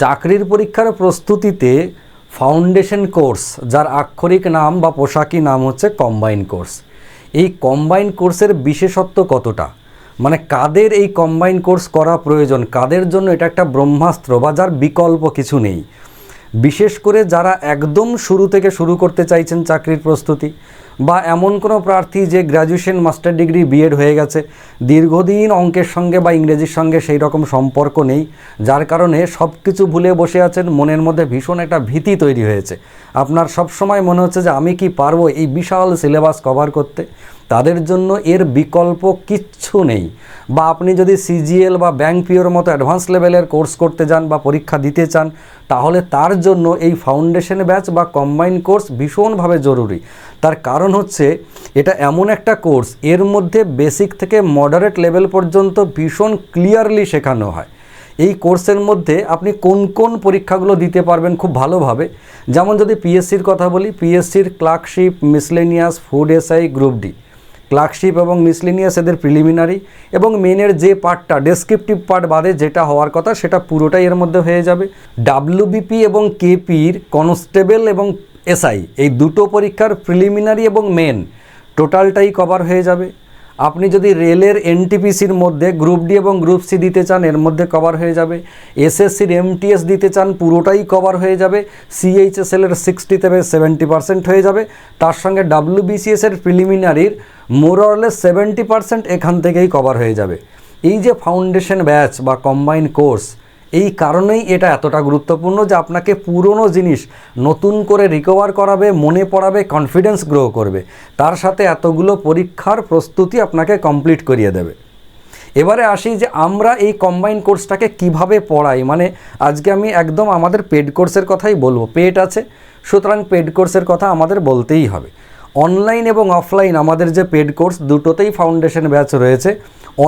চাকরির পরীক্ষার প্রস্তুতিতে ফাউন্ডেশন কোর্স, যার আক্ষরিক নাম বা পোশাকি নাম হচ্ছে কম্বাইন কোর্স। এই কম্বাইন কোর্সের বিশেষত্ব কতটা? মানে কাদের এই কম্বাইন কোর্স করা প্রয়োজন? কাদের জন্য এটা একটা ব্রহ্মাস্ত্র বা যার বিকল্প কিছু নেই? বিশেষ করে যারা একদম শুরু থেকে শুরু করতে চাইছেন চাকরির প্রস্তুতি বা এমন কোনো প্রার্থী যে গ্র্যাজুয়েশন, মাস্টার ডিগ্রি, বিএড হয়ে গেছে, দীর্ঘদিন অঙ্কের সঙ্গে বা ইংরেজির সঙ্গে সেই রকম সম্পর্ক নেই, যার কারণে সব কিছু ভুলে বসে আছেন, মনের মধ্যে ভীষণ একটা ভীতি তৈরি হয়েছে। আপনার সব সময় মনে হচ্ছে যে আমি কি পারব এই বিশাল সিলেবাস কভার করতে? তাদের জন্য এর বিকল্প কিচ্ছু নেই। বা আপনি যদি সিজিএল বা ব্যাংক পিওর মতো অ্যাডভান্স লেভেলের কোর্স করতে যান বা পরীক্ষা দিতে চান, তাহলে তার জন্য এই ফাউন্ডেশন ব্যাচ বা কম্বাইন কোর্স ভীষণভাবে জরুরি। তার কারণ হচ্ছে, এটা এমন একটা কোর্স এর মধ্যে বেসিক থেকে মডারেট লেভেল পর্যন্ত ভীষণ ক্লিয়ারলি শেখানো হয়। এই কোর্সের মধ্যে আপনি কোন কোন পরীক্ষাগুলো দিতে পারবেন খুব ভালোভাবে। যেমন যদি পিএসসির কথা বলি পিএসসির clerkship miscellaneous food SI group D clerkship এবং মিসলিনিয়াস এদের প্রিলিমিনারি এবং মেনের যে পার্টটা ডেসক্রিপটিভ পার্ট বাদে যেটা হওয়ার কথা, সেটা পুরোটাই এর মধ্যে হয়ে যাবে। ডাব্লিউবিপি এবং কেপির কনস্টেবল এবং এসআই এই দুটো পরীক্ষার প্রিলিমিনারি এবং মেন টোটালটাই কভার হয়ে যাবে। আপনি যদি রেলের এনটিপিসির মধ্যে গ্রুপ ডি এবং গ্রুপ সি দিতে চান, এর মধ্যে কভার হয়ে যাবে। এসএসসির এমটিএস দিতে চান, পুরোটাই কভার হয়ে যাবে। সিএইচএসএল এর সিক্সটি থেকে সেভেন্টি পার্সেন্ট হয়ে যাবে। তার সঙ্গে ডাব্লিউবিসিএস এর প্রিলিমিনারির মোরলেস সেভেন্টি পার্সেন্ট এখান থেকেই কভার হয়ে যাবে। এই যে ফাউন্ডেশন ব্যাচ বা কম্বাইন কোর্স এই কারণেই এটা এতটা গুরুত্বপূর্ণ যে আপনাকে পুরনো জিনিস নতুন করে রিকভার করাবে, মনে পড়াবে কনফিডেন্স গ্রো করবে। তার সাথে এতগুলো পরীক্ষার প্রস্তুতি আপনাকে কমপ্লিট করিয়ে দেবে। এবারে আসি যে আমরা এই কম্বাইন কোর্সটাকে কীভাবে পড়াই? মানে আজকে আমি একদম আমাদের পেড কোর্সের কথাই বলব। পেড আছে, সুতরাং পেড কোর্সের কথা আমাদের বলতেই হবে। অনলাইন এবং অফলাইন আমাদের যে পেড কোর্স দুটোতেই ফাউন্ডেশন ব্যাচ রয়েছে।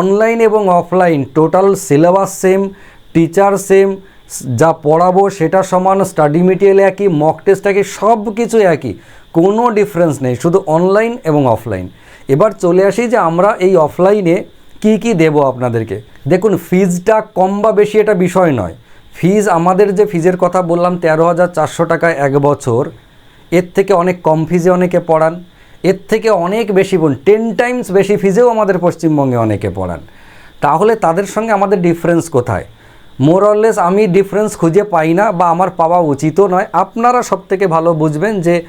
অনলাইন এবং offline total syllabus same teacher same যা পড়াবো সেটা সমান স্টাডি মেটেরিয়াল একই মক টেস্ট একই, সব কিছু একই। কোনো ডিফারেন্স নেই, শুধু অনলাইন এবং অফলাইন এবার চলে আসি যে আমরা এই অফলাইনে কি কি দেব আপনাদেরকে। দেখুন ফিজটা কম বা বেশি এটা বিষয় নয়। ফিজ আমাদের যে ফিজের কথা বললাম, তেরো হাজার চারশো টাকায় এক বছর। এর থেকে অনেক কম ফিজে অনেকে পড়ান। এর থেকে অনেক বেশি বোন টেন টাইমস বেশি ফিজেও আমাদের পশ্চিমবঙ্গে অনেকে পড়ান। তাহলে তাদের সঙ্গে আমাদের ডিফারেন্স কোথায়? মোরলেস আমি ডিফারেন্স খুঁজে পাই না বা আমার পাওয়া উচিতও নয়। আপনারা সব থেকে ভালো বুঝবেন যে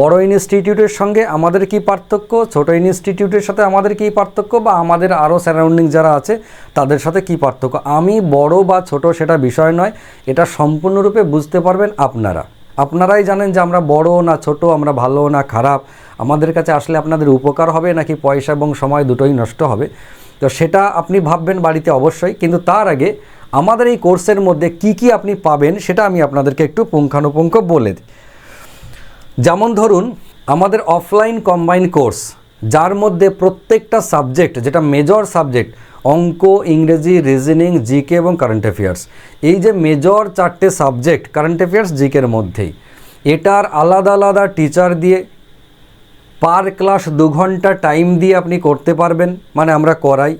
বড় ইনস্টিটিউটের সঙ্গে আমাদের কি পার্থক্য, ছোট ইনস্টিটিউটের সাথে আমাদের কি পার্থক্য বা আমাদের আরও সারাউন্ডিং যারা আছে, তাদের সাথে কি পার্থক্য? আমি বড় বা ছোট সেটা বিষয় নয়, এটা সম্পূর্ণরূপে বুঝতে পারবেন আপনারা। আপনারাই জানেন যে আমরা বড় না ছোট, আমরা ভালো না খারাপ। আমাদের কাছে আসলে আপনাদের উপকার হবে, নাকি পয়সা এবং সময় দুটোই নষ্ট হবে। তো সেটা আপনি ভাববেন বাড়িতে অবশ্যই, কিন্তু তার আগে আমাদের এই কোর্সের মধ্যে কি কি আপনি পাবেন সেটা আমি আপনাদেরকে একটু পুঙ্খানুপুঙ্খ বলে দিই। যেমন ধরুন, আমাদের অফলাইন কম্বাইন কোর্স যার মধ্যে প্রত্যেকটা সাবজেক্ট, যেটা মেজর সাবজেক্ট অঙ্ক, ইংরেজি রিজনিং জিকে এবং কারেন্ট অ্যাফেয়ার্স এই যে মেজর চারটে সাবজেক্ট কারেন্ট অ্যাফেয়ার্স জিকের মধ্যেই, এটার আলাদা আলাদা টিচার দিয়ে পার ক্লাস দু ঘণ্টা টাইম দিয়ে আপনি করতে পারবেন মানে আমরা করাই।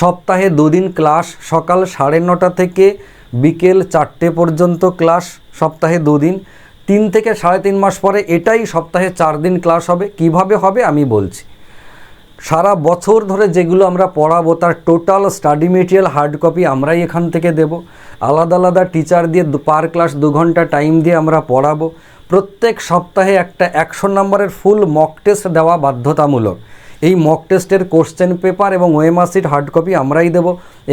সপ্তাহে দুদিন ক্লাস সকাল সাড়ে নটা থেকে বিকেল চারটে পর্যন্ত ক্লাস সপ্তাহে দুদিন। তিন থেকে সাড়ে তিন মাস পরে এটাই সপ্তাহে চার দিন ক্লাস হবে। কীভাবে হবে আমি বলছি। সারা বছর ধরে যেগুলো আমরা পড়াবো তার total study material hard copy আমরাই এখান থেকে দেব। আলাদা আলাদা টিচার দিয়ে পার ক্লাস দু ঘণ্টা টাইম দিয়ে আমরা পড়াবো। প্রত্যেক সপ্তাহে একটা একশো নম্বরের ফুল মক টেস্ট দেওয়া বাধ্যতামূলক। এই মক টেস্টের কোশ্চেন পেপার এবং ওয়েমার্সিট হার্ড কপি আমরাই দেব।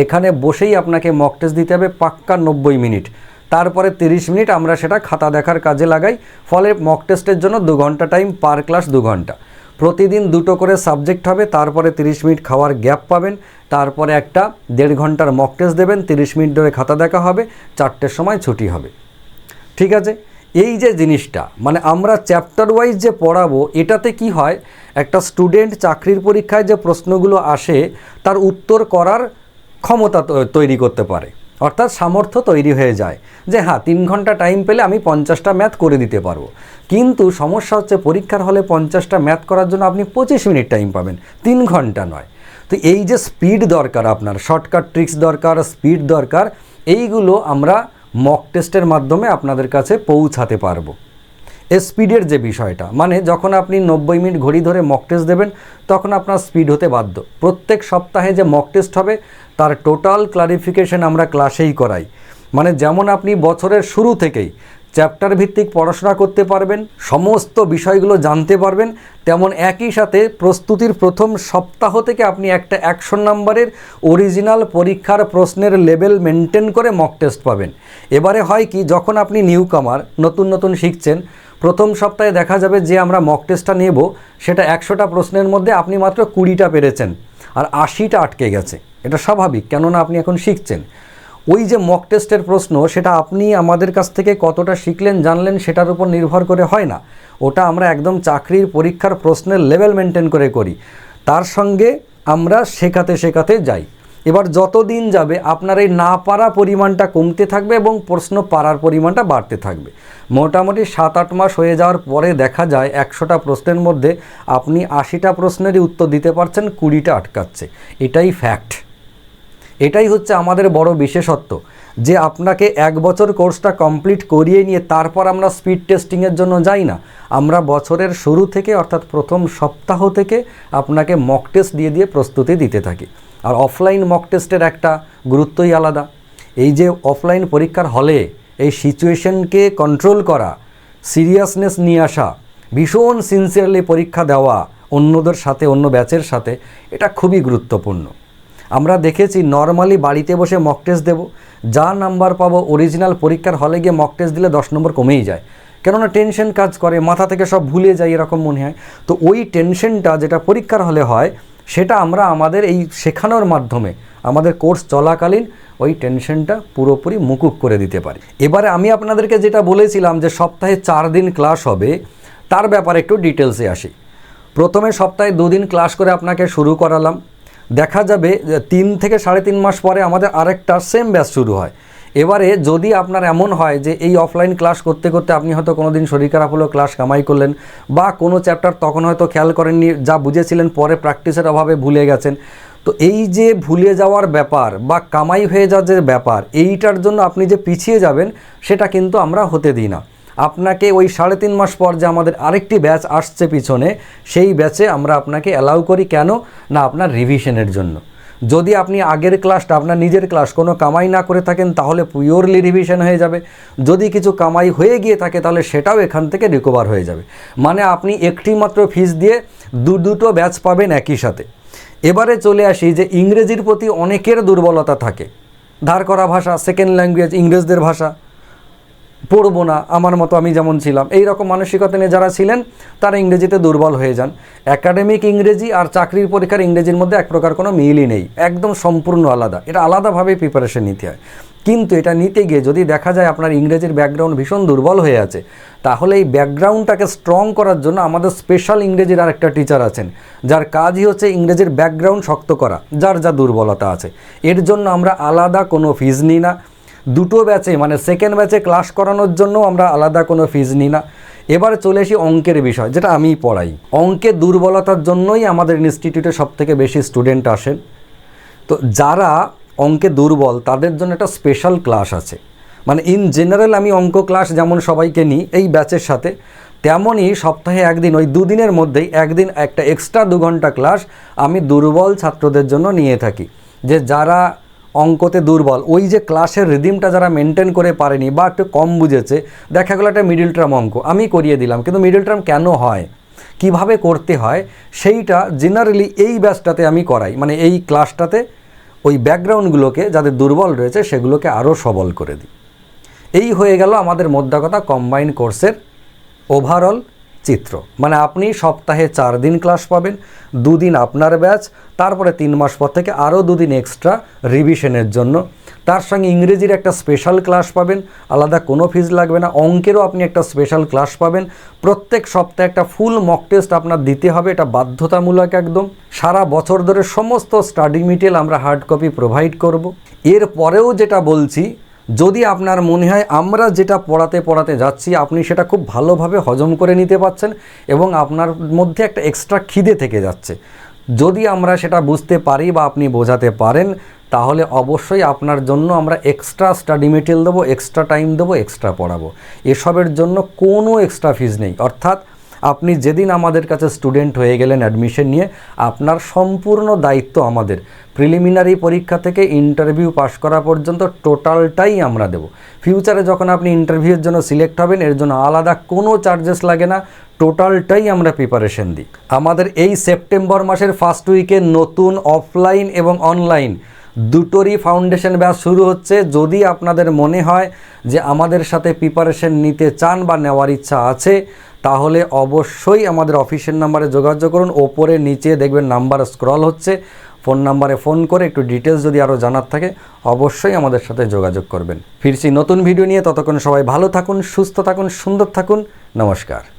এখানে বসেই আপনাকে মক টেস্ট দিতে হবে পাক্কা নব্বই মিনিট। তারপরে তিরিশ মিনিট আমরা সেটা খাতা দেখার কাজে লাগাই, ফলে মক টেস্টের জন্য দু ঘণ্টা টাইম পার ক্লাস দু ঘণ্টা। প্রতিদিন দুটো করে সাবজেক্ট হবে, তারপরে তিরিশ মিনিট খাওয়ার গ্যাপ পাবেন, তারপরে একটা দেড় ঘণ্টার মক টেস্ট দেবেন, তিরিশ মিনিট ধরে খাতা দেখা হবে, চারটের সময় ছুটি হবে। ঠিক আছে? এই যে জিনিসটা মানে আমরা চ্যাপ্টার ওয়াইজ যে পড়াবো, এটাতে কি হয়, একটা স্টুডেন্ট চাকরির পরীক্ষায় যে প্রশ্নগুলো আসে, তার উত্তর করার ক্ষমতা তৈরি করতে পারে। অর্থাৎ সামর্থ্য তৈরি হয়ে যায় যে হ্যাঁ তিন ঘণ্টা টাইম পেলে আমি পঞ্চাশটা ম্যাথ করে দিতে পারব। কিন্তু সমস্যা হচ্ছে পরীক্ষার হলে পঞ্চাশটা ম্যাথ করার জন্য আপনি পঁচিশ মিনিট টাইম পাবেন, তিন ঘণ্টা নয়। তো এই যে স্পিড দরকার আপনার শর্টকাট ট্রিক্স দরকার স্পিড দরকার, এইগুলো আমরা মক টেস্টের মাধ্যমে আপনাদের কাছে পৌঁছাতে পারব। স্পিডের যে বিষয়টা মানে যখন আপনি নব্বই মিনিট ঘড়ি ধরে মক টেস্ট দেবেন, তখন আপনার স্পিড হতে বাধ্য। প্রত্যেক সপ্তাহে যে মক টেস্ট হবে, তার টোটাল ক্লারিফিকেশন আমরা ক্লাসেই করাই। মানে যেমন আপনি বছরের শুরু থেকেই চ্যাপ্টার ভিত্তিক পড়াশোনা করতে পারবেন, সমস্ত বিষয়গুলো জানতে পারবেন, তেমন একই সাথে প্রস্তুতির প্রথম সপ্তাহ থেকে আপনি একটা একশো নম্বরের অরিজিনাল পরীক্ষার প্রশ্নের লেভেল মেনটেন করে মক টেস্ট পাবেন। এবারে হয় কি, যখন আপনি নিউ কামার নতুন নতুন শিখছেন, প্রথম সপ্তাহে দেখা যাবে যে আমরা মক টেস্টটা নেব, সেটা একশোটা প্রশ্নের মধ্যে আপনি মাত্র কুড়িটা পেরেছেন, আর আশিটা আটকে গেছে। এটা স্বাভাবিক, কেননা আপনি এখন শিখছেন। ওই যে মক টেস্টের প্রশ্ন, সেটা আপনি আমাদের কাছ থেকে কতটা শিখলেন, জানলেন, সেটার উপর নির্ভর করে হয় না। ওটা আমরা একদম চাকরির পরীক্ষার প্রশ্নের লেভেল মেনটেন করে করি। তার সঙ্গে আমরা শেখাতে শেখাতে যাই। এবার যত দিন যাবে, আপনার এই না পারা পরিমাণটা কমতে থাকবে এবং প্রশ্ন পারার পরিমাণটা বাড়তে থাকবে। মোটামুটি সাত আট মাস হয়ে যাওয়ার পরে দেখা যায়, একশোটা প্রশ্নের মধ্যে আপনি আশিটা প্রশ্নেরই উত্তর দিতে পারছেন, কুড়িটা আটকাচ্ছে। এটাই ফ্যাক্ট এটাই হচ্ছে আমাদের বড় বিশেষত্ব, যে আপনাকে এক বছর কোর্সটা কমপ্লিট করিয়ে নিয়ে তারপর আমরা স্পিড টেস্টিংয়ের জন্য যাই না। আমরা বছরের শুরু থেকে অর্থাৎ প্রথম সপ্তাহ থেকে আপনাকে মক টেস্ট দিয়ে দিয়ে প্রস্তুতি দিতে থাকি। আর অফলাইন মক টেস্টের একটা গুরুত্বই আলাদা। এই যে অফলাইন পরীক্ষার হলে এই সিচুয়েশনকে কন্ট্রোল করা, সিরিয়াসনেস নিয়ে আসা, ভীষণ সিনসিয়ারলি পরীক্ষা দেওয়া অন্যদের সাথে, অন্য ব্যাচের সাথে, এটা খুবই গুরুত্বপূর্ণ। আমরা দেখেছি নর্মালি বাড়িতে বসে মক টেস্ট দেবো। যা নাম্বার পাবো অরিজিনাল পরীক্ষার হলে গিয়ে মক টেস্ট দিলে দশ নম্বর কমেই যায়। কেননা টেনশন কাজ করে, মাথা থেকে সব ভুলে যায় এরকম মনে হয়। তো ওই টেনশনটা যেটা পরীক্ষার হলে হয়, সেটা আমরা আমাদের এই শেখানোর মাধ্যমে, আমাদের কোর্স চলাকালীন ওই টেনশনটা পুরোপুরি মুকুব করে দিতে পারি। এবারে আমি আপনাদেরকে যেটা বলেছিলাম যে সপ্তাহে চার দিন ক্লাস হবে, তার ব্যাপারে একটু ডিটেলসে আসি। প্রথমে সপ্তাহে দুদিন ক্লাস করে আপনাকে শুরু করালাম। দেখা যাবে তিন থেকে সাড়ে তিন মাস পরে আমাদের আরেকটা সেম ব্যাচ শুরু হয়। এবারে যদি আপনার এমন হয় যে এই অফলাইন ক্লাস করতে করতে আপনি হয়তো কোনো দিন শরীর খারাপ হলো ক্লাস কামাই করলেন বা কোনো চ্যাপ্টার তখন হয়তো খেয়াল করেননি, যা বুঝেছিলেন, পরে প্র্যাকটিসের অভাবে ভুলে গেছেন। তো এই যে ভুলে যাওয়ার ব্যাপার বা কামাই হয়ে যাওয়ার যে ব্যাপার, এইটার জন্য আপনি যে পিছিয়ে যাবেন, সেটা কিন্তু আমরা হতে দিই না। আপনাকে ওই সাড়ে তিন মাস পর যে আমাদের আরেকটি ব্যাচ আসছে পিছনে, সেই ব্যাচে আমরা আপনাকে অ্যালাউ করি। কেন? না, আপনার রিভিশনের জন্য। যদি আপনি আগের ক্লাসটা আপনার নিজের ক্লাস কোনো কামাই না করে থাকেন, তাহলে পিওরলি রিভিশন হয়ে যাবে। যদি কিছু কামাই হয়ে গিয়ে থাকে, তাহলে সেটাও এখান থেকে রিকভার হয়ে যাবে। মানে আপনি একটি মাত্র ফিস দিয়ে দু, দুটো ব্যাচ পাবেন একই সাথে। এবারে চলে আসি যে ইংরেজির প্রতি অনেকের দুর্বলতা থাকে। ধার করা ভাষা সেকেন্ড ল্যাঙ্গুয়েজ ইংরেজদের ভাষা। পড়ব না, আমার মতো আমি যেমন ছিলাম। এই রকম মানসিকতা নিয়ে যারা ছিলেন, তারা ইংরেজিতে দুর্বল হয়ে যান। একাডেমিক ইংরেজি আর চাকরির পরীক্ষার ইংরেজির মধ্যে এক প্রকার কোনো মিলই নেই। একদম সম্পূর্ণ আলাদা। এটা আলাদাভাবে প্রিপারেশন নিতে হয়। কিন্তু এটা নিতে গিয়ে যদি দেখা যায় আপনার ইংরেজির ব্যাকগ্রাউন্ড ভীষণ দুর্বল হয়ে আছে, তাহলে এই ব্যাকগ্রাউন্ডটাকে স্ট্রং করার জন্য আমাদের স্পেশাল ইংরেজির আর একটা টিচার আছেন, যার কাজই হচ্ছে ইংরেজির ব্যাকগ্রাউন্ড শক্ত করা, যার যা দুর্বলতা আছে। এর জন্য আমরা আলাদা কোনো ফিজ নিই না। দুটো ব্যাচে মানে সেকেন্ড ব্যাচে ক্লাস করানোর জন্য আমরা আলাদা কোনো ফিজ নিই না। এবার চলে আসি অঙ্কের বিষয়, যেটা আমি পড়াই। অঙ্কে দুর্বলতার জন্যই আমাদের ইনস্টিটিউটে সবথেকে বেশি স্টুডেন্ট আসেন। তো যারা অঙ্কে দুর্বল, তাদের জন্য একটা স্পেশাল ক্লাস আছে। মানে ইন জেনারেল আমি অঙ্ক ক্লাস যেমন সবাইকে নিই, এই ব্যাচের সাথে, তেমনই সপ্তাহে একদিন, ওই দুদিনের মধ্যেই একদিন একটা এক্সট্রা দু ঘণ্টা ক্লাস আমি দুর্বল ছাত্রদের জন্য নিয়ে থাকি। যে যারা অঙ্কতে দুর্বল। ওই যে ক্লাসের রিদিমটা যারা মেনটেন করে পারেনি বা একটু কম বুঝেছে, দেখা গেলো একটা মিডিল টার্ম অঙ্ক। আমি করিয়ে দিলাম, কিন্তু মিডিল টার্ম কেন হয়? কীভাবে করতে হয়? সেইটা জেনারেলি এই ব্যাচটাতে আমি করাই। মানে এই ক্লাসটাতে ওই ব্যাকগ্রাউন্ডগুলোকে যাদের দুর্বল রয়েছে, সেগুলোকে আরও সবল করে দিই। এই হয়ে গেল আমাদের মধ্যাকথা কম্বাইন কোর্সের ওভারঅল চিত্র। মানে আপনি সপ্তাহে চার দিন ক্লাস পাবেন, দুদিন আপনার ব্যাচ তারপরে তিন মাস পর থেকে আরও দুদিন এক্সট্রা রিভিশনের জন্য। তার সঙ্গে ইংরেজির একটা স্পেশাল ক্লাস পাবেন, আলাদা কোনো ফিজ লাগবে না, অঙ্কেরও আপনি একটা স্পেশাল ক্লাস পাবেন। প্রত্যেক সপ্তাহে একটা ফুল মক টেস্ট আপনার দিতে হবে, এটা বাধ্যতামূলক একদম। সারা বছর ধরে সমস্ত স্টাডি মেটেরিয়াল আমরা হার্ড কপি প্রোভাইড করব। এর পরেও যেটা বলছি যদি আপনার মনে হয় আমরা যেটা পড়াতে পড়াতে যাচ্ছি, আপনি সেটা খুব ভালোভাবে হজম করে নিতে পারছেন এবং আপনার মধ্যে একটা এক্সট্রা খিদে থেকে যাচ্ছে। যদি আমরা সেটা বুঝতে পারি বা আপনি বোঝাতে পারেন, তাহলে অবশ্যই আপনার জন্য আমরা এক্সট্রা স্টাডি মেটেরিয়াল দেবো এক্সট্রা টাইম দেবো এক্সট্রা পড়াবো। এসবের জন্য কোনো এক্সট্রা ফিজ নেই। অর্থাৎ আপনি যেদিন আমাদের কাছে স্টুডেন্ট হয়ে গেলেন অ্যাডমিশন নিয়ে, আপনার সম্পূর্ণ দায়িত্ব আমাদের। প্রিলিমিনারি পরীক্ষা থেকে ইন্টারভিউ পাস করা পর্যন্ত টোটালটাই আমরা দেব। ফিউচারে যখন আপনি ইন্টারভিউয়ের জন্য সিলেক্ট হবেন, এর জন্য আলাদা কোনো চার্জেস লাগে না টোটালটাই আমরা প্রিপারেশন দিই। আমাদের এই সেপ্টেম্বর মাসের ফার্স্ট উইকে নতুন অফলাইন এবং অনলাইন দুটোরই ফাউন্ডেশন ব্যাচ শুরু হচ্ছে। যদি আপনাদের মনে হয় যে আমাদের সাথে প্রিপারেশন নিতে চান বা নেওয়ার ইচ্ছা আছে, তাহলে অবশ্যই আমাদের অফিসের নাম্বারে যোগাযোগ করুন। ওপরে নিচে দেখবেন নাম্বার স্ক্রল হচ্ছে। ফোন নাম্বারে ফোন করে একটু ডিটেলস যদি আরও জানার থাকে, অবশ্যই আমাদের সাথে যোগাযোগ করবেন। ফিরছি নতুন ভিডিও নিয়ে। ততক্ষণ সবাই ভালো থাকুন, সুস্থ থাকুন, সুন্দর থাকুন। নমস্কার।